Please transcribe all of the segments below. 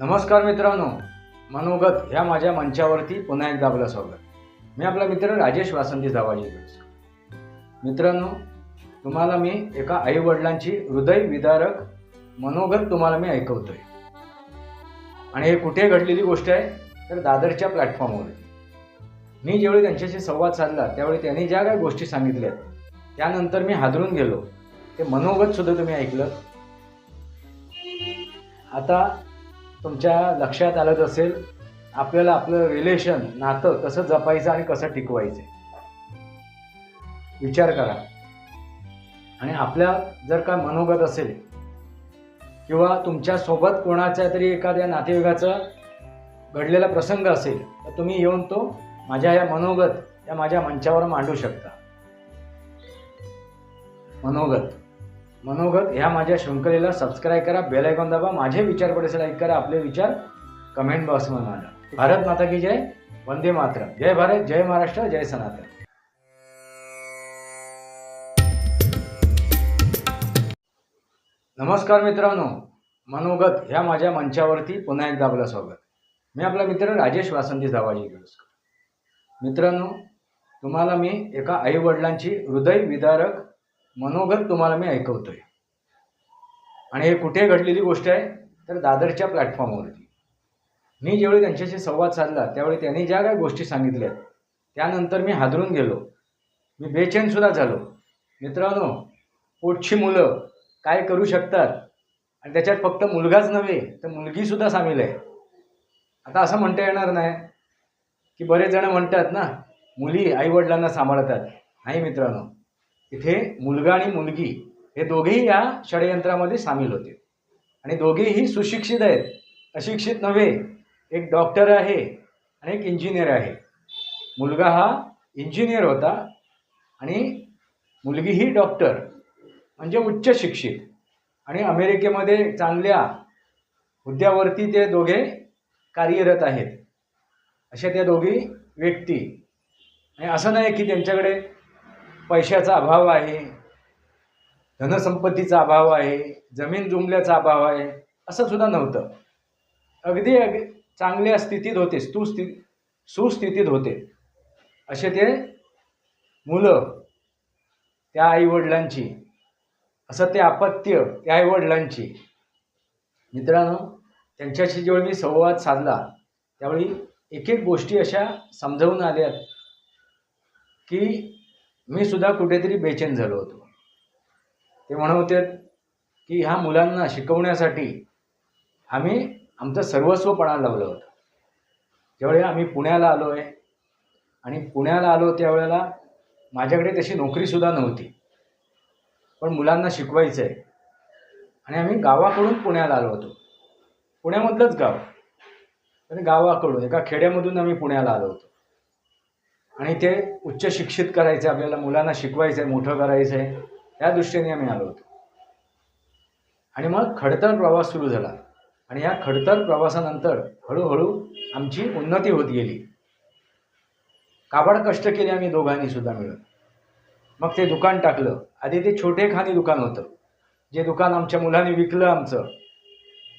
नमस्कार मित्रांनो मनोगत ह्या माझ्या मंचावरती पुन्हा एकदा आपलं स्वागत. मी आपला मित्र राजेश वासंती जावाजी मित्रांनो तुम्हाला मी एका आईवडिलांची हृदय विदारक मनोगत तुम्हाला मी ऐकवतोय. आणि हे कुठे घडलेली गोष्ट आहे तर दादरच्या प्लॅटफॉर्मवर मी ज्यावेळी त्यांच्याशी संवाद साधला त्यावेळी त्यांनी ज्या काही गोष्टी सांगितल्या त्यानंतर मी हादरून गेलो. ते मनोगत सुद्धा तुम्ही ऐकलं. आता तुमच्या लक्षात आलंच असेल आपल्याला आपलं रिलेशन नातं कसं जपायचं आणि कसं टिकवायचं विचार करा. आणि आपल्या जर का मनोगत असेल किंवा तुमच्यासोबत कोणाच्या तरी एखाद्या नातेवाईकाचा घडलेला प्रसंग असेल तर तुम्ही येऊन तो माझ्या या मनोगत या माझ्या मंचावर मांडू शकता. मनोगत. मनोगत ह्या माझ्या शृंखलेला सबस्क्राईब करा बेल आयकॉन दाबा माझे विचार पडेल लाईक करा आपले विचार कमेंट बॉक्समध्ये मांडा भारत माता की जय वंदे मातरम. जय भारत जय महाराष्ट्र जय सनातन. नमस्कार मित्रांनो. मनोगत ह्या माझ्या मंचावरती पुन्हा एकदा आपलं स्वागत. मी आपला मित्र राजेश वासंती जावाजी मित्रांनो तुम्हाला मी एका आईवडिलांची हृदय विदारक मनोगत तुम्हाला मी ऐकवतोय. आणि हे कुठे घडलेली गोष्ट आहे तर दादरच्या प्लॅटफॉर्मवरती. मी ज्यावेळी त्यांच्याशी संवाद साधला त्यावेळी त्यांनी ज्या काही गोष्टी सांगितल्या त्यानंतर मी हादरून गेलो. मी बेचैनसुद्धा झालो. मित्रांनो पोटची मुलं काय करू शकतात? आणि त्याच्यात फक्त मुलगाच नव्हे तर मुलगीसुद्धा सामील आहे. आता असं म्हणता येणार नाही की बरेच जण म्हणतात ना मुली आईवडिलांना सांभाळतात. नाही मित्रांनो. इथे मुलगा आणि मुलगी हे दोघेही या षडयंत्रामध्ये सामील होते. आणि दोघेही सुशिक्षित आहेत. अशिक्षित नव्हे. एक डॉक्टर आहे आणि एक इंजिनियर आहे. मुलगा हा इंजिनियर होता आणि मुलगी ही डॉक्टर म्हणजे उच्च शिक्षित. आणि अमेरिकेमध्ये चांगल्या हुद्द्यावरती ते दोघे कार्यरत आहेत. अशा त्या दोघी व्यक्ती. आणि असं नाही की त्यांच्याकडे पैशाचा अभाव आहे धनसंपत्तीचा अभाव आहे जमीन जुमल्याचा अभाव आहे असं सुद्धा नव्हतं. अगदी अगदी चांगल्या स्थितीत होते सुस्थित सुस्थितीत होते. असे ते मुलं त्या आईवडिलांची असं ते अपत्य त्या आईवडिलांची. मित्रांनो त्यांच्याशी जेव्हा मी संवाद साधला त्यावेळी एक एक गोष्टी अशा समजावून आल्यात की मी सुद्धा कुठेतरी बेचैन झालो होतो. ते म्हणत होते की ह्या मुलांना शिकवण्यासाठी आम्ही आमचं सर्वस्वपणा लावलं होतं. ज्यावेळी आम्ही पुण्याला आलो आहे आणि पुण्याला आलो त्यावेळेला माझ्याकडे तशी नोकरीसुद्धा नव्हती. पण मुलांना शिकवायचं आहे आणि आम्ही गावाकडून पुण्याला आलो होतो. पुण्यामधलंच गाव. आणि गावाकडून एका खेड्यामधून आम्ही पुण्याला आलो होतो. आणि ते उच्च शिक्षित करायचं आहे आपल्याला मुलांना शिकवायचं आहे मोठं करायचं आहे या दृष्टीने आम्ही आलो होतो. आणि मग खडतर प्रवास सुरू झाला. आणि या खडतर प्रवासानंतर हळूहळू आमची उन्नती होत गेली. काबाड कष्ट केले आम्ही दोघांनी सुद्धा मिळून. मग ते दुकान टाकलं. आधी ते छोटे खानी दुकान होतं. जे दुकान आमच्या मुलांनी विकलं आमचं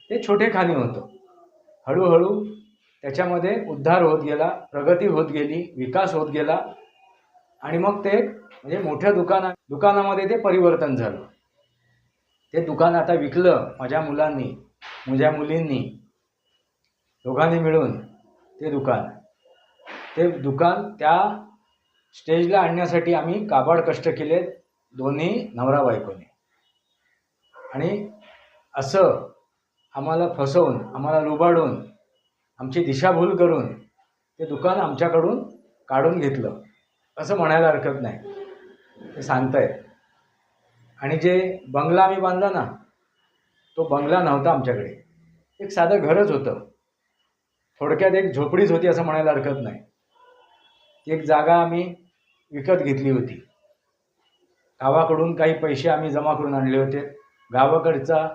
ते छोटे खानी होतं. हळूहळू त्याच्यामध्ये उद्धार होत गेला प्रगती होत गेली विकास होत गेला. आणि मग ते म्हणजे मोठ्या दुकाना दुकानामध्ये ते परिवर्तन झालं. ते दुकान आता विकलं माझ्या मुलांनी माझ्या मुलींनी दोघांनी मिळून ते दुकान. ते दुकान त्या स्टेजला आणण्यासाठी आम्ही काबाड कष्ट केले दोन्ही नवरा बायकोने. आणि असं आम्हाला फसवून आम्हाला लुबाडून आमची दिशाभूल करून ते दुकान आमच्याकडून काढून घेतलं. असं म्हणायला हरकत नाही. ते सांगतायत. आणि जे बंगला आम्ही बांधला ना तो बंगला नव्हता आमच्याकडे. एक साधं घरच होतं. थोडक्यात एक झोपडीच होती असं म्हणायला हरकत नाही. ती एक जागा आम्ही विकत घेतली होती. गावाकडून काही पैसे आम्ही जमा करून आणले होते. गावाकडचा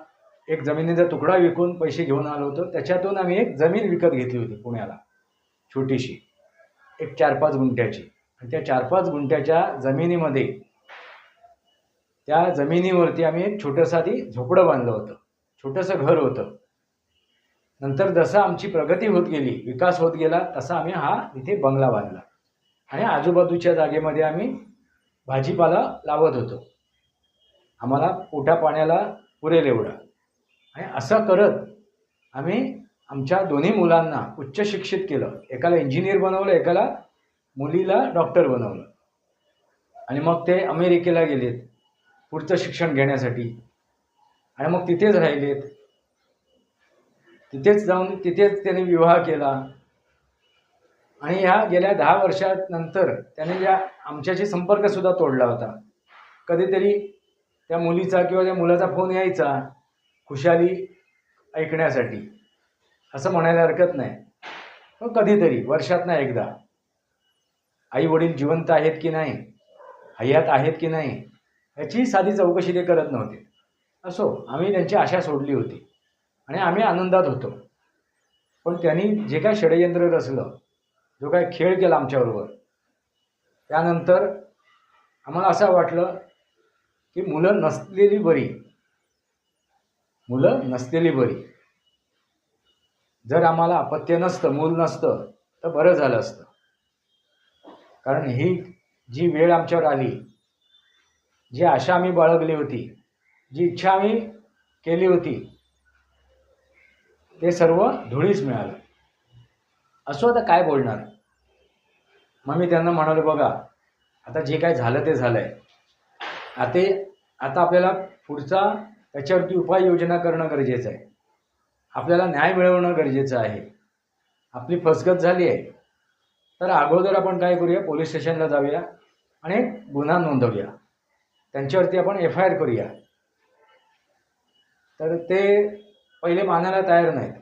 एक जमिनीचा तुकडा विकून पैसे घेऊन आलो होतो. त्याच्यातून आम्ही एक जमीन विकत घेतली होती पुण्याला छोटीशी. एक चार पाच गुंठ्याची. आणि त्या चार पाच गुंठ्याच्या जमिनीमध्ये त्या जमिनीवरती आम्ही एक छोटंसं आधी झोपडं बांधलं होतं. छोटंसं घर होतं. नंतर जसं आमची प्रगती होत गेली विकास होत गेला तसा आम्ही हा इथे बंगला बांधला. आणि आजूबाजूच्या जागेमध्ये आम्ही भाजीपाला लावत होतो. आम्हाला पोटा पाण्याला पुरेल एवढा. आणि असं करत आम्ही आमच्या दोन्ही मुलांना उच्च शिक्षित केलं. एकाला इंजिनियर बनवलं एकाला मुलीला डॉक्टर बनवलं. आणि मग ते अमेरिकेला गेलेत पुढचं शिक्षण घेण्यासाठी. आणि मग तिथेच राहिलेत. तिथेच जाऊन तिथेच त्याने विवाह केला. आणि ह्या गेल्या दहा वर्षानंतर त्याने या आमच्याशी संपर्कसुद्धा तोडला होता. कधीतरी त्या मुलीचा किंवा त्या मुलाचा फोन यायचा. खुशाली ऐकण्यासाठी. असं म्हणायला हरकत नाही. पण कधीतरी वर्षात ना एकदा. आई वडील जिवंत आहेत की नाही? हयात आहेत की नाही? याची साधी चौकशी ते करत नव्हते. असो आम्ही त्यांची आशा सोडली होती. आणि आम्ही आनंदात होतो. पण त्यांनी जे काय षडयंत्र रचलं जो काय खेळ केला आमच्याबरोबर त्यानंतर आम्हाला असं वाटलं की मुलं नसलेली बरी मुलं नसलेली बरी. जर आम्हाला अपत्य नसतं मूल नसतं तर बरं झालं असतं. कारण ही जी वेळ आमच्यावर आली जी आशा आम्ही बाळगली होती जी इच्छा आम्ही केली होती ते सर्व धुळीच मिळालं. असो आता काय बोलणार? मग मी त्यांना म्हणालो बघा आता जे काय झालं ते झालं आहे आता आता आपल्याला पुढचा त्याच्यावरती उपाययोजना करणं गरजेचं आहे. आपल्याला न्याय मिळवणं गरजेचं आहे. आपली फसगत झाली आहे. तर अगोदर आपण काय करूया? पोलीस स्टेशनला जाऊया आणि एक गुन्हा नोंदवूया. त्यांच्यावरती आपण एफ आय आर करूया. तर ते पहिले मानायला तयार नाहीत.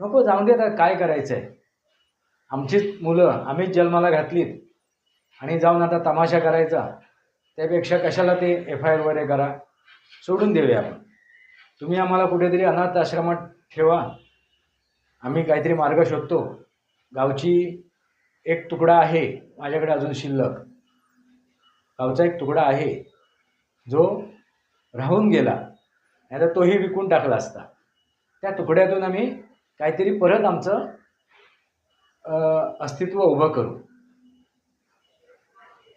नको जाऊन दे तर काय करायचं आहे आमचीच मुलं आम्हीच जन्माला घातलीत. आणि जाऊन आता तमाशा करायचा. त्यापेक्षा कशाला ते एफ आय आर वगैरे करा? सोडून देऊया आपण. तुम्ही आम्हाला कुठेतरी अनाथ आश्रमात ठेवा. आम्ही काहीतरी मार्ग शोधतो. गावची एक तुकडा आहे. माझ्याकडे अजून शिल्लक. गावचा एक तुकडा आहे. जो राहून गेला. नाही तर तोही विकून टाकला असता. त्या तुकड्यातून आम्ही काहीतरी परत आमचं अस्तित्व उभं करू.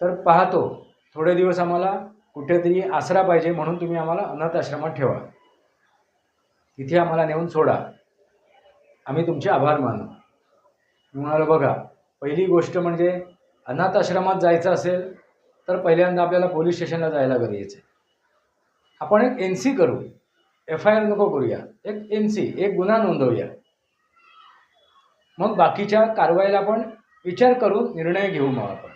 तर पाहतो. थोडे दिवस आम्हाला कुठेतरी आसरा पाहिजे म्हणून तुम्ही आम्हाला अनाथ आश्रमात ठेवा. तिथे आम्हाला नेऊन सोडा. आम्ही तुमचे आभार मानू. मी म्हणालो बघा पहिली गोष्ट म्हणजे अनाथ आश्रमात जायचं असेल तर पहिल्यांदा आपल्याला पोलीस स्टेशनला जायला गरजेचं आहे. आपण एक एन सी करू. एफ आय आर नको करूया. एक एन सी एक गुन्हा नोंदवूया. मग बाकीच्या कारवाईला आपण विचार करून निर्णय घेऊ मग आपण.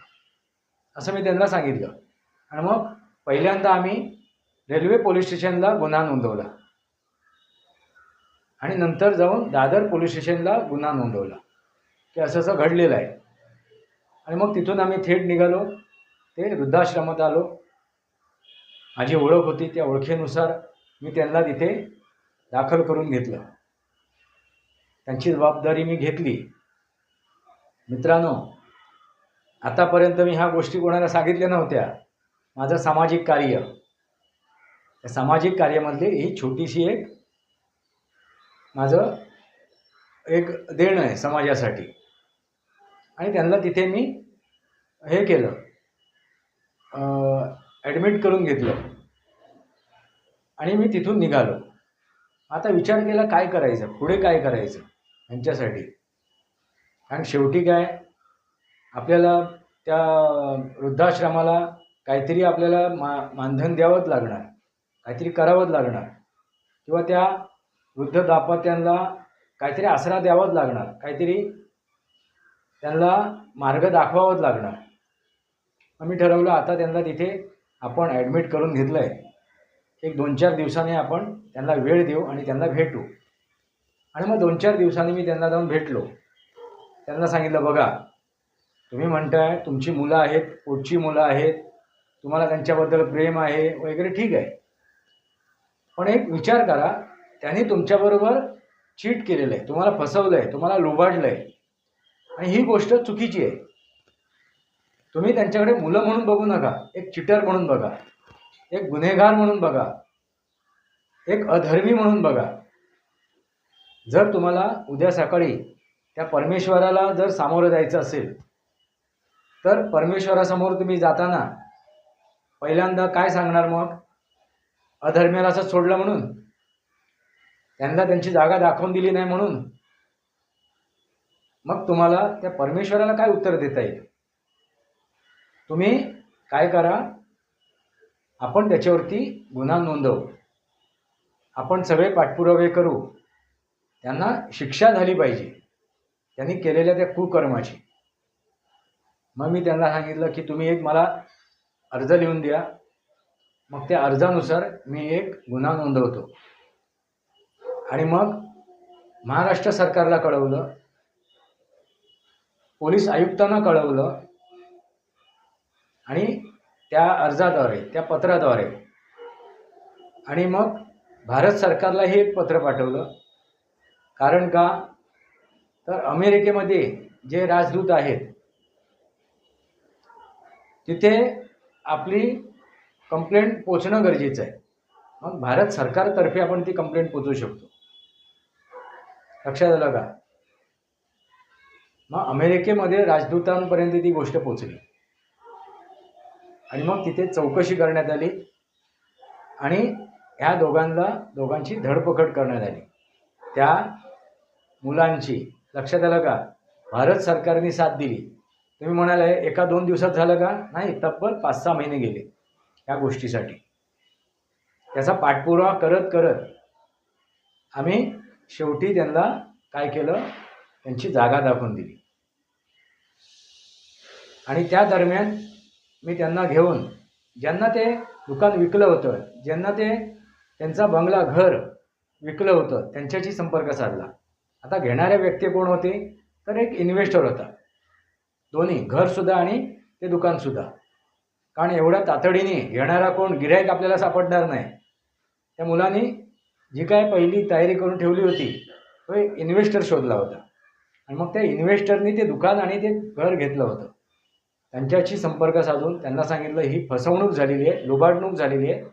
असं मी त्यांना सांगितलं. आणि मग पहिल्यांदा आम्ही रेल्वे पोलीस स्टेशनला गुन्हा नोंदवला. आणि नंतर जाऊन दादर पोलीस स्टेशनला गुन्हा नोंदवला. की असं असं घडलेलं आहे. आणि मग तिथून आम्ही थेट निघालो. ते वृद्धाश्रमात आलो. माझी ओळख होती त्या ओळखीनुसार मी त्यांना तिथे दाखल करून घेतलं. त्यांची जबाबदारी मी घेतली. मित्रांनो आतापर्यंत मी ह्या गोष्टी कोणाला सांगितल्या नव्हत्या. माझं सामाजिक कार्य. त्या सामाजिक कार्यामधली ही छोटीशी एक माझं एक देणं आहे समाजासाठी. आणि त्यांना तिथे मी हे केलं. ॲडमिट करून घेतलं. आणि मी तिथून निघालो. आता विचार केला काय करायचं? पुढे काय करायचं? यांच्यासाठी. कारण शेवटी काय? आपल्याला त्या वृद्धाश्रमाला काहीतरी आपल्याला मा मानधन द्यावंच लागणार. काहीतरी करावंच लागणार. किंवा त्या वृद्ध दाम्पत्यांना काहीतरी आसरा द्यावाच लागणार. काहीतरी त्यांना मार्ग दाखवावाच लागणार. आम्ही ठरवलं आता त्यांना तिथे आपण ॲडमिट करून घेतलं आहे एक दोन चार दिवसांनी आपण त्यांना वेळ देऊ आणि त्यांना भेटू. आणि मग दोन चार दिवसांनी मी त्यांना जाऊन भेटलो. त्यांना सांगितलं बघा तुम्ही म्हणताय तुमची मुलं आहेत पुढची मुलं आहेत तुम्हाला त्यांच्याबद्दल प्रेम आहे वगैरे ठीक आहे. पण एक विचार करा त्यांनी तुमच्याबरोबर चीट केलेलं आहे तुम्हाला फसवलं आहे तुम्हाला लुबाडलं आहे आणि ही गोष्ट चुकीची आहे. तुम्ही त्यांच्याकडे मुलं म्हणून बघू नका एक चिटर म्हणून बघा एक गुन्हेगार म्हणून बघा एक अधर्मी म्हणून बघा. जर तुम्हाला उद्या सकाळी त्या परमेश्वराला जर सामोरं जायचं असेल तर परमेश्वरासमोर तुम्ही जाताना पहिल्यांदा काय सांगणार मग? अधर्म्याला असं सोडलं म्हणून? त्यांना त्यांची जागा दाखवून दिली नाही म्हणून? मग तुम्हाला त्या परमेश्वराला काय उत्तर देता येईल? तुम्ही काय करा? आपण त्याच्यावरती गुन्हा नोंदवू. आपण सगळे पाठपुरावे करू. त्यांना शिक्षा झाली पाहिजे. त्यांनी केलेल्या त्या कुकर्माची. मग मी त्यांना सांगितलं की तुम्ही एक मला अर्ज लिहून द्या. मग त्या अर्जानुसार मी एक गुन्हा नोंदवतो. आणि मग महाराष्ट्र सरकारला कळवलं. पोलीस आयुक्तांना कळवलं. आणि त्या अर्जाद्वारे त्या पत्राद्वारे. आणि मग भारत सरकारलाही एक पत्र पाठवलं. कारण का? तर अमेरिकेमध्ये जे राजदूत आहेत तिथे आपली कंप्लेंट पोचणं गरजेचं आहे. मग भारत सरकारतर्फे आपण ती कंप्लेंट पोचवू शकतो. लक्षात आलं का? मग अमेरिकेमध्ये राजदूतांपर्यंत ती गोष्ट पोचली. आणि मग तिथे चौकशी करण्यात आली. आणि ह्या दोघांना दोघांची धडपकड करण्यात आली. त्या मुलांची लक्षात आलं का? भारत सरकारने साथ दिली. तुम्ही म्हणाले एका दोन दिवसात झालं का? नाही तब्बल पाच सहा महिने गेले या गोष्टीसाठी. त्याचा पाठपुरावा करत करत आम्ही शेवटी त्यांना काय केलं? त्यांची जागा दाखवून दिली. आणि त्या दरम्यान मी त्यांना घेऊन ज्यांना ते दुकान विकलं होतं ज्यांना ते त्यांचा बंगला घर विकलं होतं त्यांच्याशी संपर्क साधला. आता घेणाऱ्या व्यक्ती कोण होते? तर एक इन्व्हेस्टर होता. दोन्ही घरसुद्धा आणि ते दुकानसुद्धा कारण एवढ्या तातडीने घेणारा कोण गिऱ्हाईक आपल्याला सापडणार नाही. त्या मुलांनी जी काय पहिली तयारी करून ठेवली होती तो एक इन्व्हेस्टर शोधला होता. आणि मग त्या इन्व्हेस्टरनी ते दुकान आणि ते घर घेतलं होतं. त्यांच्याशी संपर्क साधून त्यांना सांगितलं ही फसवणूक झालेली आहे लुबाडणूक झालेली आहे.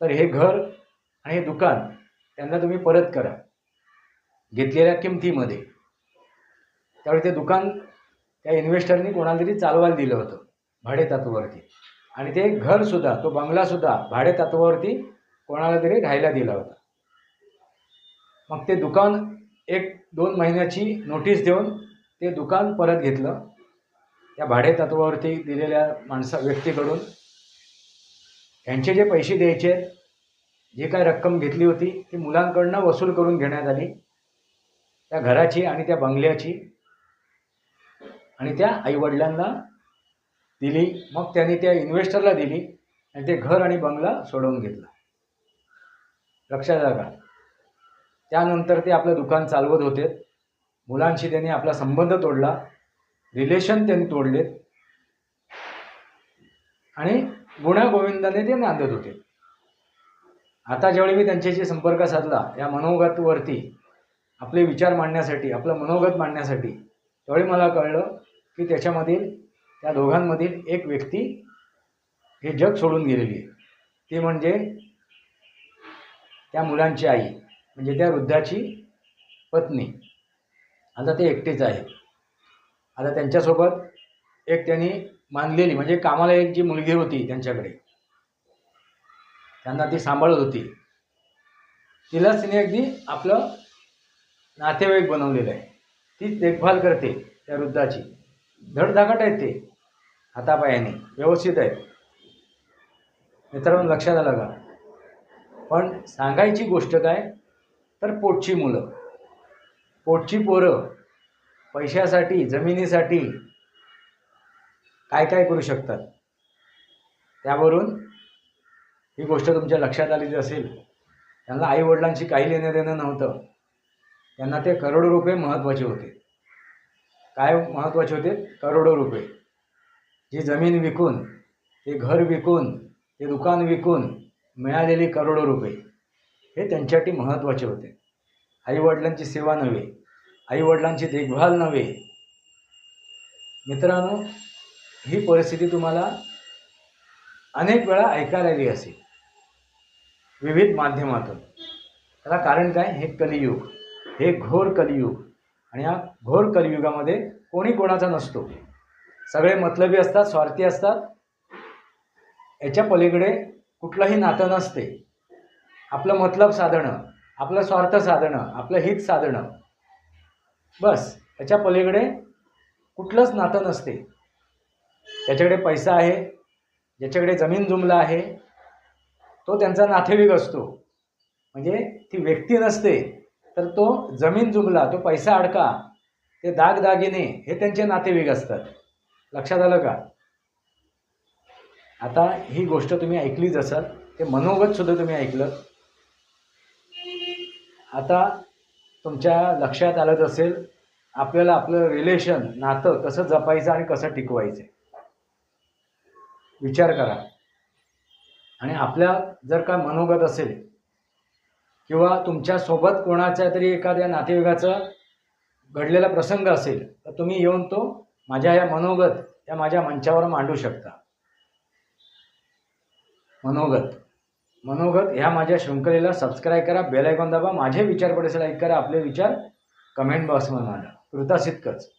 तर हे घर आणि हे दुकान त्यांना तुम्ही परत करा. घेतलेल्या किमतीमध्ये. त्यावेळी ते दुकान त्या इन्व्हेस्टरनी कोणाला तरी चालवायला दिलं होतं भाडे तत्वावरती आणि ते घरसुद्धा तो बंगलासुद्धा भाडे तत्वावरती कोणाला तरी राहायला दिला होता. मग ते दुकान एक दोन महिन्याची नोटीस देऊन ते दुकान परत घेतलं. त्या भाडे तत्वावरती दिलेल्या माणसा व्यक्तीकडून त्यांचे जे पैसे द्यायचे जी काय रक्कम घेतली होती ती मुलांकडनं वसूल करून घेण्यात आली. त्या घराची आणि त्या बंगल्याची आणि त्या आईवडिलांना दिली. मग त्यांनी त्या इन्व्हेस्टरला दिली आणि ते घर आणि बंगला सोडवून घेतला. लक्षात जागा त्यानंतर ते आपलं दुकान चालवत होते. मुलांशी त्यांनी आपला संबंध तोडला. रिलेशन त्यांनी तोडलेत आणि गुण्यागोविंदाने ते नांदत होते. आता ज्यावेळी मी त्यांच्याशी संपर्क साधला या मनोगतवरती आपले विचार मांडण्यासाठी आपलं मनोगत मांडण्यासाठी त्यावेळी मला कळलं की त्याच्यामधील त्या दोघांमधील एक व्यक्ती हे जग सोडून गेलेली आहे. ती म्हणजे त्या मुलांची आई म्हणजे त्या वृद्धाची पत्नी. आता ते एकटेच आहे. आता त्यांच्यासोबत एक त्यांनी मानलेली म्हणजे कामाला एक जी मुलगी होती त्यांच्याकडे त्यांना ती सांभाळत होती. तिलाच तिने अगदी आपलं नातेवाईक बनवलेलं आहे. तीच देखभाल करते त्या वृद्धाची. धडधाकट आहेत ते. हातापायाने. व्यवस्थित आहेत मित्रांनो लक्षात आलं का? पण सांगायची गोष्ट काय? तर पोटची मुलं. पोटची पोरं पैशासाठी जमिनीसाठी काय काय करू शकतात? त्यावरून ही गोष्ट तुमच्या लक्षात आलेली असेल. त्यांना आईवडिलांशी काही लेणं देणं नव्हतं. त्यांना ते करोडो रुपये महत्त्वाचे होते. काय महत्त्वाचे होते? करोडो रुपये. जी जमीन विकून ते घर विकून ते दुकान विकून मिळालेली करोडो रुपये. हे त्यांच्यासाठी महत्त्वाचे होते. आईवडिलांची सेवा नव्हे आईवडिलांची देखभाल नव्हे. मित्रांनो ही परिस्थिती तुम्हाला अनेक वेळा ऐकायला आली असेल. विविध माध्यमातून. त्याला कारण काय? हे कलियुग. हे घोर कलियुग. आणि या घोर कलियुगामध्ये कोणी कोणाचा नसतो. सगळे मतलबी असतात स्वार्थी असतात. याच्या पलीकडे कुठलंही नातं नसते. आपलं मतलब साधणं आपलं स्वार्थ साधणं आपलं हित साधणं. बस याच्या पलीकडे कुठलंच नातं नसते. ज्याच्याकडे पैसा आहे ज्याच्याकडे जमीन जुमला आहे तो त्यांचा नातेवाईक असतो. म्हणजे ती व्यक्ती नसते. तर तो जमीन जुमला तो पैसा अडका ते दागदागिने हे त्यांचे नातेवाईक असतात. लक्षात आलं का? आता ही गोष्ट तुम्ही ऐकलीच असाल ते मनोगत सुद्धा तुम्ही ऐकलं. आता तुमच्या लक्षात आलंच असेल आपल्याला आपलं रिलेशन नातं कसं जपायचं आणि कसं टिकवायचं? विचार करा. आणि आपल्या जर का मनोगत असेल किंवा तुमच्यासोबत कोणाच्या तरी एखाद्या नातेवाईकाचा घडलेला प्रसंग असेल तर तुम्ही येऊन तो माझ्या या मनोगत या माझ्या मंचावर मांडू शकता. मनोगत. मनोगत ह्या माझ्या शृंखलेला सबस्क्राईब करा बेल आयकॉन दाबा माझे विचार पडेल लाईक करा आपले विचार कमेंट बॉक्समध्ये मांडा. कृतासितकच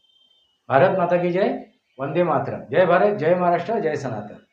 भारत माता की जय वंदे मातरम. जय भारत जय महाराष्ट्र जय सनातन.